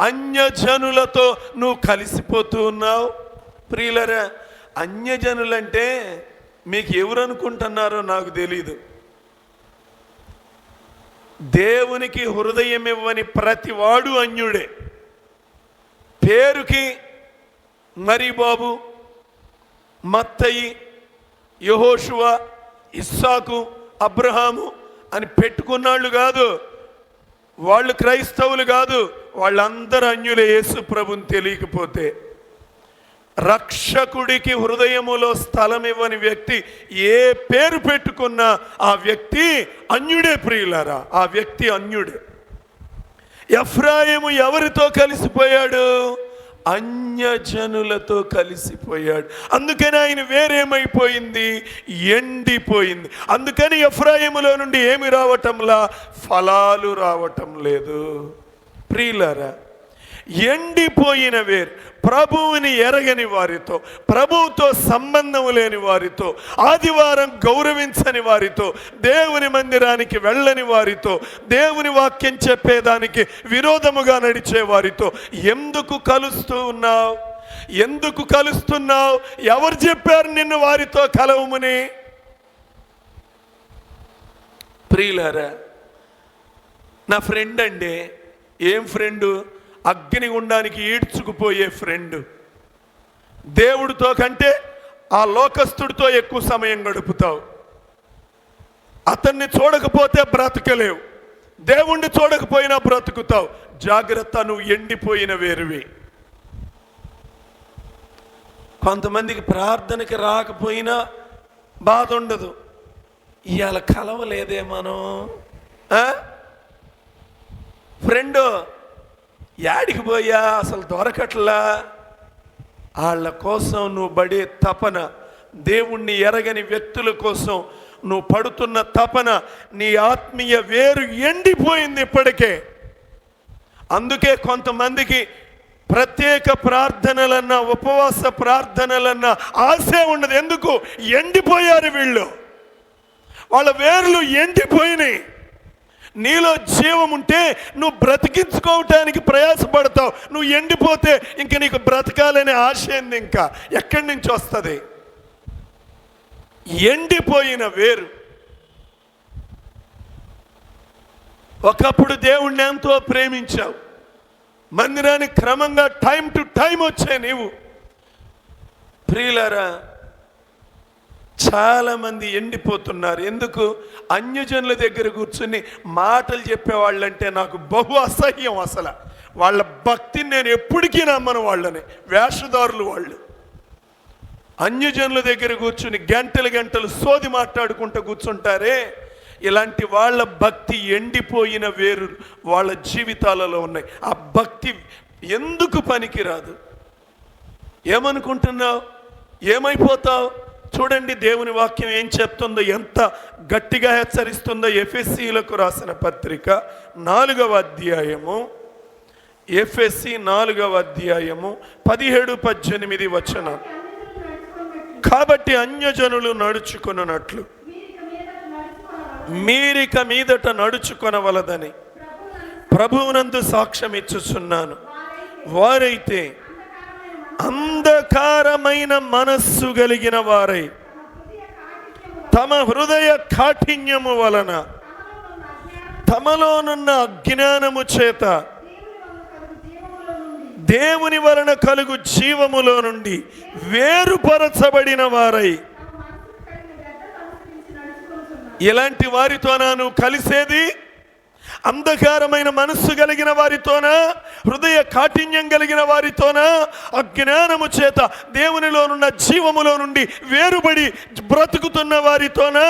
అన్యజనులతో నువ్వు కలిసిపోతూ ఉన్నావు. ప్రియులరా అన్యజనులంటే మీకు ఎవరు అనుకుంటున్నారో నాకు తెలీదు. దేవునికి హృదయం ఇవ్వని ప్రతివాడు అన్యుడే. పేరుకి మరి బాబు మత్తయి యహోషువ ఇస్సాకు అబ్రహాము అని పెట్టుకున్నాళ్ళు కాదు. వాళ్ళు క్రైస్తవులు కాదు. వాళ్ళందరూ అన్యుల యేసు ప్రభుని తెలియకపోతే రక్షకుడికి హృదయములో స్థలం ఇవ్వని వ్యక్తి ఏ పేరు పెట్టుకున్నా ఆ వ్యక్తి అన్యుడే ప్రియులారా. ఆ వ్యక్తి అన్యుడే. ఎఫ్రాయిము ఎవరితో కలిసిపోయాడు? అన్యజనులతో కలిసిపోయాడు. అందుకని ఆయన వేరేమైపోయింది? ఎండిపోయింది. అందుకని ఎఫ్రాయిములో నుండి ఏమి రావటంలా? ఫలాలు రావటం లేదు. ప్రియులారా ఎండిపోయిన వేరు ప్రభువుని ఎరగని వారితో ప్రభువుతో సంబంధం లేని వారితో ఆదివారం గౌరవించని వారితో దేవుని మందిరానికి వెళ్ళని వారితో దేవుని వాక్యం చెప్పేదానికి విరోధముగా నడిచే వారితో ఎందుకు కలుస్తూ ఉన్నావు? ఎందుకు కలుస్తున్నావు? ఎవరు చెప్పారు నిన్ను వారితో కలవమని? ప్రియులారా నా ఫ్రెండ్ అండి ఏం ఫ్రెండు? అగ్నిగుండానికి ఈడ్చుకుపోయే ఫ్రెండ్. దేవుడితో కంటే ఆ లోకస్తుడితో ఎక్కువ సమయం గడుపుతావు. అతన్ని చూడకపోతే బ్రతకలేవు. దేవుణ్ణి చూడకపోయినా బ్రతుకుతావు. జాగ్రత్త నువ్వు ఎండిపోయిన వేరువి. కొంతమందికి ప్రార్థనకి రాకపోయినా బాధ ఉండదు. ఇవాళ కలవలేదే మనం. ఫ్రెండు యాడికి పోయా? అసలు దొరకట్లా? వాళ్ళ కోసం నువ్వు పడే తపన దేవుణ్ణి ఎరగని వ్యక్తుల కోసం నువ్వు పడుతున్న తపన నీ ఆత్మీయ వేరు ఎండిపోయింది ఇప్పటికే. అందుకే కొంతమందికి ప్రత్యేక ప్రార్థనలన్నా ఉపవాస ప్రార్థనలన్నా ఆశే ఉండదు. ఎందుకు? ఎండిపోయారు వీళ్ళు. వాళ్ళ వేర్లు ఎండిపోయినాయి. నీలో జీవం ఉంటే నువ్వు బ్రతికించుకోవటానికి ప్రయాసపడతావు. నువ్వు ఎండిపోతే ఇంక నీకు బ్రతకాలనే ఆశ ఏంది ఇంకా? ఎక్కడి నుంచి వస్తుంది? ఎండిపోయిన వేరు. ఒకప్పుడు దేవుణ్ణి ఎంతో ప్రేమించావు. మందిరానికి క్రమంగా టైం టు టైం వచ్చే నీవు. ప్రియులరా చాలామంది ఎండిపోతున్నారు. ఎందుకు? అన్యజనుల దగ్గర కూర్చుని మాటలు చెప్పేవాళ్ళంటే నాకు బహు అసహ్యం అసలు. వాళ్ళ భక్తిని నేను ఎప్పటికీ నమ్మను వాళ్ళని. వేషధారులు వాళ్ళు. అన్యజనుల దగ్గర కూర్చుని గంటలు గంటలు సోది మాట్లాడుకుంటూ కూర్చుంటారే. ఇలాంటి వాళ్ళ భక్తి ఎండిపోయిన వేరు వాళ్ళ జీవితాలలో ఉన్నాయి. ఆ భక్తి ఎందుకు పనికిరాదు? ఏమనుకుంటున్నావు? ఏమైపోతావు? చూడండి దేవుని వాక్యం ఏం చెప్తుందో ఎంత గట్టిగా హెచ్చరిస్తుందో ఎఫ్ఎస్సీలకు రాసిన పత్రిక నాలుగవ అధ్యాయము ఎఫ్ఎస్సి నాలుగవ అధ్యాయము పదిహేడు పద్దెనిమిది వచనం. కాబట్టి అన్యజనులు నడుచుకున్నట్లు మీరిక మీదట నడుచుకొనవలదని ప్రభువునందు సాక్ష్యం ఇచ్చుచున్నాను వారైతే అంధకారమైన మనస్సు కలిగిన వారై. తమ హృదయ కాఠిన్యము వలన తమలోనున్న అజ్ఞానము చేత దేవుని వలన కలుగు జీవములో నుండి వేరుపరచబడిన వారై. ఇలాంటి వారితోనా నువ్వు కలిసేది? అంధకారమైన మనస్సు కలిగిన వారితోనా? హృదయ కాఠిన్యం కలిగిన వారితోనా అజ్ఞానము చేత దేవునిలోనున్న జీవములో నుండి వేరుబడి బ్రతుకుతున్న వారితోనా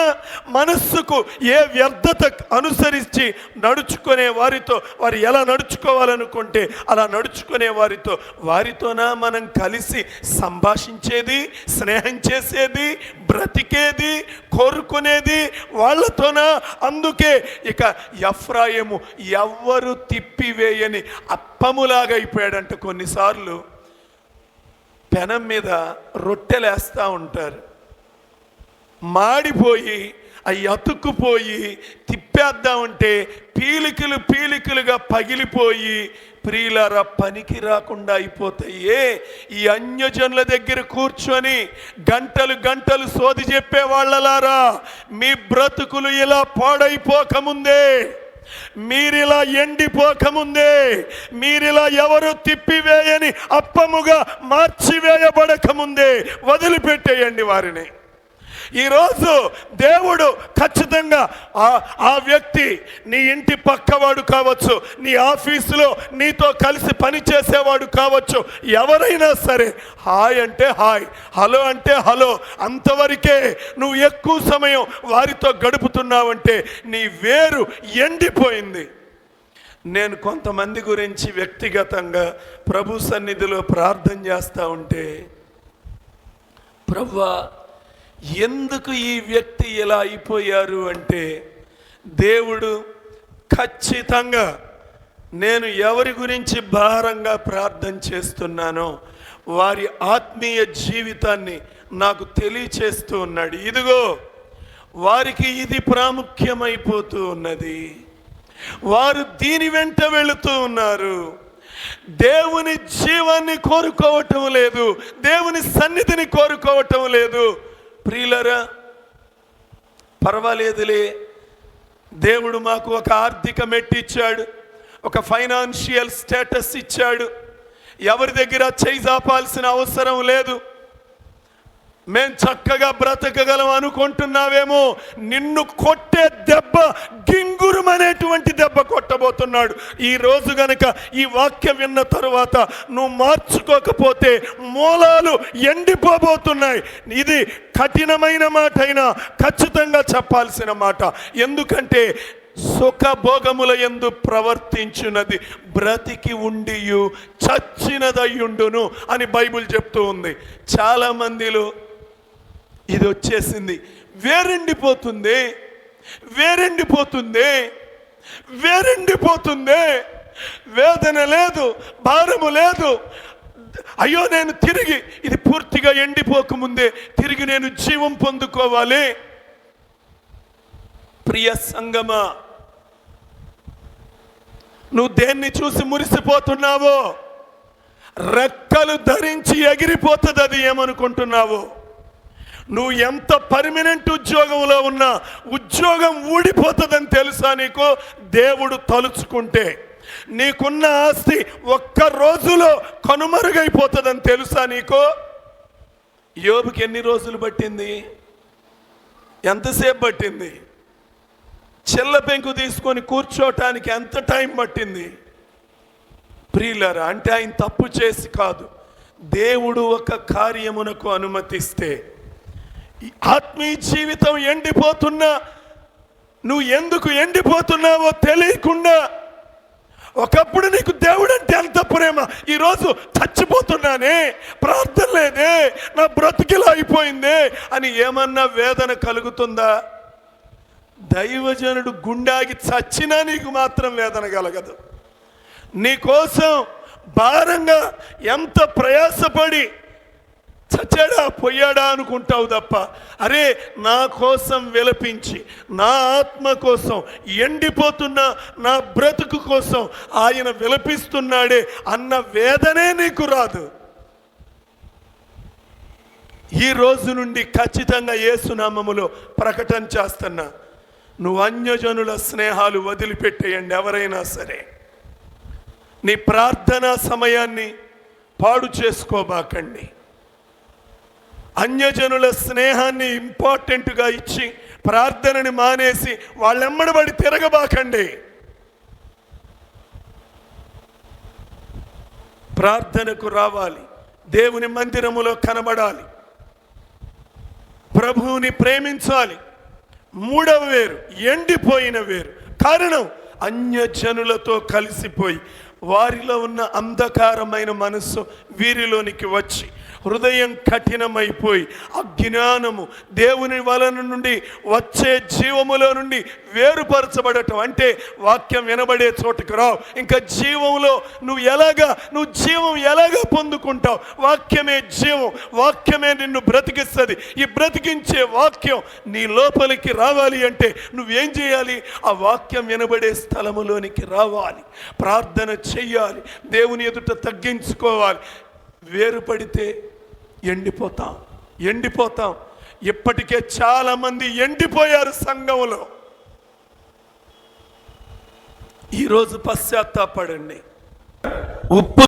మనస్సుకు ఏ వ్యర్థత అనుసరించి నడుచుకునే వారితో వారు ఎలా నడుచుకోవాలనుకుంటే అలా నడుచుకునే వారితో వారితోనా మనం కలిసి సంభాషించేది స్నేహం చేసేది బ్రతికేది కోరుకునేది వాళ్ళతోనా అందుకే ఇక ఎఫ్రాయము ఎవ్వరు తిప్పివేయని అప్పములాగా అయిపోయాడంట కొన్నిసార్లు. పెనం మీద రొట్టెలేస్తూ ఉంటారు. మాడిపోయి అవి అతుక్కుపోయి తిప్పేద్దామంటే పీలికలు పీలికలుగా పగిలిపోయి ప్రియులారా పనికి రాకుండా అయిపోతాయే. ఈ అన్యజనుల దగ్గర కూర్చొని గంటలు గంటలు సోది చెప్పే వాళ్ళలారా మీ బ్రతుకులు ఇలా పాడైపోకముందే. మీరిలా ఎండిపోకముందే మీరిలా ఎవరు తిప్పివేయని అప్పముగా మార్చివేయబడకముందే వదిలిపెట్టేయండి వారిని. ఈరోజు దేవుడు ఖచ్చితంగా ఆ ఆ వ్యక్తి నీ ఇంటి పక్కవాడు కావచ్చు నీ ఆఫీసులో నీతో కలిసి పనిచేసేవాడు కావచ్చు ఎవరైనా సరే హాయ్ అంటే హాయ్ హలో అంటే హలో అంతవరకే నువ్వు ఎక్కువ సమయం వారితో గడుపుతున్నావంటే నీ వేరు ఎండిపోయింది. నేను కొంతమంది గురించి వ్యక్తిగతంగా ప్రభు సన్నిధిలో ప్రార్థన చేస్తూ ఉంటే ప్రవ్వా ఎందుకు ఈ వ్యక్తి ఇలా అయిపోయారు అంటే దేవుడు ఖచ్చితంగా నేను ఎవరి గురించి భారంగా ప్రార్థన చేస్తున్నానో వారి ఆత్మీయ జీవితాన్ని నాకు తెలియచేస్తూ ఉన్నాడు. ఇదిగో వారికి ఇది ప్రాముఖ్యమైపోతూ ఉన్నది. వారు దీని వెంట వెళుతూ ఉన్నారు. దేవుని జీవాన్ని కోరుకోవటం లేదు. దేవుని సన్నిధిని కోరుకోవటం లేదు. ప్రియులరా పర్వాలేదులే. దేవుడు మాకు ఒక ఆర్థిక మెట్టిచ్చాడు ఒక ఫైనాన్షియల్ స్టేటస్ ఇచ్చాడు. ఎవరి దగ్గర చేయి చాపాల్సిన అవసరం లేదు. మేం చక్కగా బ్రతకగలం అనుకుంటున్నావేమో. నిన్ను కొట్టే దెబ్బ గింగురుమనేటువంటి దెబ్బ కొట్టబోతున్నాడు. ఈ రోజు గనక ఈ వాక్యం విన్న తరువాత నువ్వు మార్చుకోకపోతే మూలాలు ఎండిపోబోతున్నాయి. ఇది కఠినమైన మాట అయినా ఖచ్చితంగా చెప్పాల్సిన మాట. ఎందుకంటే సుఖభోగముల ఎందు ప్రవర్తించున్నది బ్రతికి ఉండియు చచ్చినదయ్యుండును అని బైబిల్ చెప్తూ ఉంది. చాలామందిలో ఇది వచ్చేసింది. వేరెండిపోతుంది. వేరెండిపోతుంది. వేరెండిపోతుంది. వేదన లేదు భారము లేదు. అయ్యో నేను తిరిగి ఇది పూర్తిగా ఎండిపోకముందే తిరిగి నేను జీవం పొందుకోవాలి. ప్రియ సంగమా నువ్వు దేన్ని చూసి మురిసిపోతున్నావో? రెక్కలు ధరించి ఎగిరిపోతుంది అది ఏమనుకుంటున్నావు? నువ్వు ఎంత పర్మనెంట్ ఉద్యోగంలో ఉన్నా ఉద్యోగం ఊడిపోతుందని తెలుసా నీకు? దేవుడు తలుచుకుంటే. నీకున్న ఆస్తి ఒక్క రోజులో కనుమరుగైపోతుందని తెలుసా నీకు? యోబుకి ఎన్ని రోజులు పట్టింది? ఎంతసేపు పట్టింది? చెల్ల పెంకు తీసుకొని కూర్చోటానికి ఎంత టైం పట్టింది? ప్రియులరా అంటే ఆయన తప్పు చేసి కాదు. దేవుడు ఒక కార్యమునకు అనుమతిస్తే ఆత్మీయ జీవితం ఎండిపోతున్నా నువ్వు ఎందుకు ఎండిపోతున్నావో తెలియకుండా ఒకప్పుడు నీకు దేవుడు అంటే ఎంత ప్రేమ ఈరోజు చచ్చిపోతున్నానే ప్రార్థన లేదే నా బ్రతికిలా అయిపోయిందే అని ఏమన్నా వేదన కలుగుతుందా? దైవజనుడు గుండాగి చచ్చినా నీకు మాత్రం వేదన కలగదు. నీకోసం భారంగా ఎంత ప్రయాసపడి చచ్చాడా పోయాడా అనుకుంటావు తప్ప. అరే నా కోసం విలపించి నా ఆత్మ కోసం ఎండిపోతున్న నా బ్రతుకు కోసం ఆయన విలపిస్తున్నాడే అన్న వేదనే నీకు రాదు. ఈ రోజు నుండి ఖచ్చితంగా ఏసునామములో ప్రకటన చేస్తున్నా. నువ్వు అన్యజనుల స్నేహాలు వదిలిపెట్టేయండి ఎవరైనా సరే. నీ ప్రార్థనా సమయాన్ని పాడు చేసుకోబాకండి. అన్యజనుల స్నేహాన్ని ఇంపార్టెంట్గా ఇచ్చి ప్రార్థనని మానేసి వాళ్ళెమ్మడబడి తిరగబాకండి. ప్రార్థనకు రావాలి. దేవుని మందిరములో కనబడాలి. ప్రభువుని ప్రేమించాలి. మూడవ వేరు ఎండిపోయిన వేరు. కారణం అన్యజనులతో కలిసిపోయి వారిలో ఉన్న అంధకారమైన మనస్సు వీరిలోనికి వచ్చి హృదయం కఠినమైపోయి అజ్ఞానము దేవుని వలన నుండి వచ్చే జీవములో నుండి వేరుపరచబడటం. అంటే వాక్యం వినబడే చోటుకు రావు. ఇంకా జీవంలో నువ్వు ఎలాగా నువ్వు జీవం ఎలాగా పొందుకుంటావు? వాక్యమే జీవం. వాక్యమే నిన్ను బ్రతికిస్తుంది. ఈ బ్రతికించే వాక్యం నీ లోపలికి రావాలి అంటే నువ్వేం చేయాలి? ఆ వాక్యం వినబడే స్థలములోనికి రావాలి. ప్రార్థన చెయ్యాలి. దేవుని ఎదుట తగ్గించుకోవాలి. వేరుపడితే ఎండిపోతాం ఎండిపోతాం. ఇప్పటికే చాలా మంది ఎండిపోయారు సంఘంలో. ఈరోజు పశ్చాత్తాపడండి. ఉప్పు